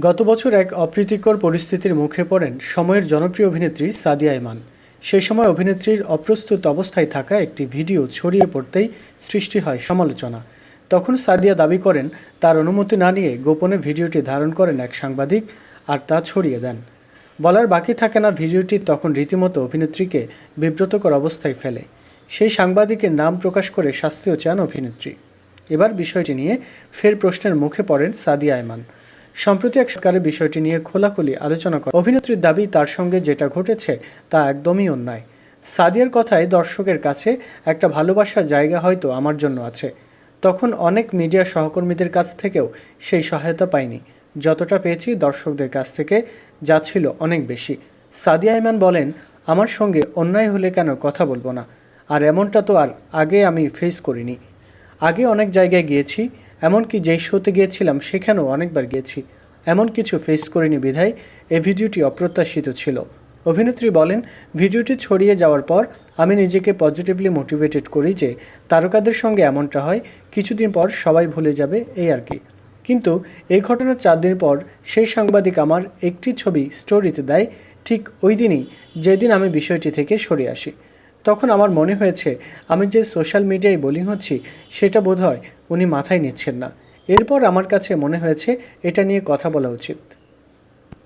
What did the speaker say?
গত বছর এক অপ্রীতিকর পরিস্থিতির মুখে পড়েন সময়ের জনপ্রিয় অভিনেত্রী সাদিয়া ইমান সেই সময় অভিনেত্রীর অপ্রস্তুত অবস্থায় থাকা একটি ভিডিও ছড়িয়ে পড়তেই সৃষ্টি হয় সমালোচনা। তখন সাদিয়া দাবি করেন, তার অনুমতি না নিয়ে গোপনে ভিডিওটি ধারণ করেন এক সাংবাদিক আর তা ছড়িয়ে দেন। বলার বাকি থাকে না, ভিডিওটি তখন রীতিমতো অভিনেত্রীকে বিব্রতকর অবস্থায় ফেলে। সেই সাংবাদিকের নাম প্রকাশ করে শাস্তিও চান অভিনেত্রী। এবার বিষয়টি নিয়ে ফের প্রশ্নের মুখে পড়েন সাদিয়া আয়মান সম্প্রতি এক সরকারের বিষয়টি নিয়ে খোলাখুলি আলোচনা করে অভিনেত্রীর দাবি, তার সঙ্গে যেটা ঘটেছে, তা একদমই অন্যায়। সাদিয়ার কথায় দর্শকের কাছে একটা ভালোবাসার জায়গা হয়তো আমার জন্য আছে। তখন অনেক মিডিয়া সহকর্মীদের কাছ থেকেও সেই সহায়তা পাইনি। যতটা পেয়েছি দর্শকদের কাছ থেকে, যা ছিল অনেক বেশি। সাদিয়া ইমান বলেন, আমার সঙ্গে অন্যায় হলে কেন কথা বলব না? আর এমনটা তো আর আগে আমি ফেস করিনি। আগে অনেক জায়গায় গিয়েছি এমনকি যেই শোতে গিয়েছিলাম সেখানেও অনেকবার গিয়েছি। এমন কিছু ফেস করিনি বিধায় এই ভিডিওটি অপ্রত্যাশিত ছিল। অভিনেত্রী বলেন, ভিডিওটি ছড়িয়ে যাওয়ার পর আমি নিজেকে পজিটিভলি মোটিভেটেড করি যে তারকাদের সঙ্গে এমনটা হয়, কিছুদিন পর সবাই ভুলে যাবে এই আর কি। কিন্তু এই ঘটনার চার দিন পর সেই সাংবাদিক আমার একটি ছবি স্টোরিতে দেয়, ঠিক ওই দিনই যেদিন আমি বিষয়টি থেকে সরে আসি। তখন আমার মনে হয়েছে, আমি যে সোশ্যাল মিডিয়ায় বোলিং হচ্ছি, সেটা বোধহয় উনি মাথায় নিচ্ছেন না। এরপর আমার কাছে মনে হয়েছে, এটা নিয়ে কথা বলা উচিত।